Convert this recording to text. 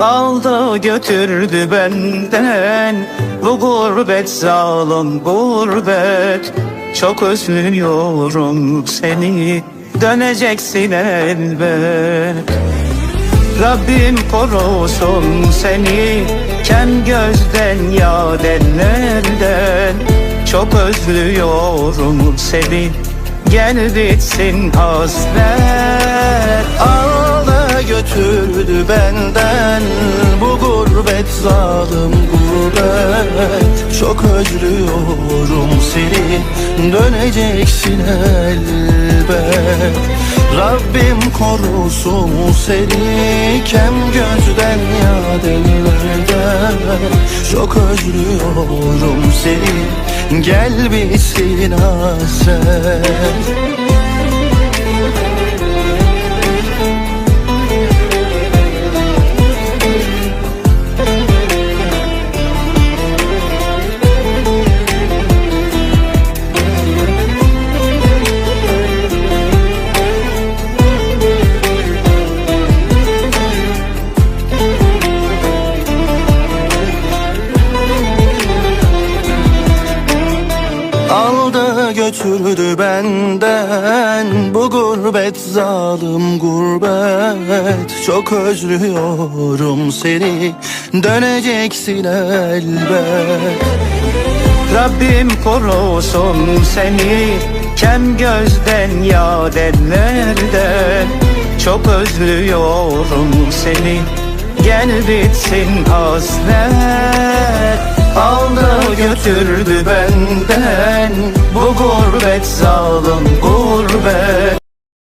Aldı götürdü benden. Bu gurbet zalim gurbet. Çok özlüyorum seni. Döneceksin elbet. Rabbim korusun seni. Kem gözden ya denlerden Çok özlüyorum seni. Gel bitsin hasret. Ağla götürdü benden Bu gurbet zalim gurbet. Çok özlüyorum seni Döneceksin elbet. Rabbim korusun seni Kem gözden ya delilerden Çok özlüyorum seni Gel hasret Aldı götürdü benden. Bu gurbet zalim gurbet. Çok özlüyorum seni. Döneceksin elbet. Rabbim korusun seni. Kem gözden ya denlerden Çok özlüyorum seni. Gel bitsin hasret götürdü benden. Bu gurbet zalim gurbet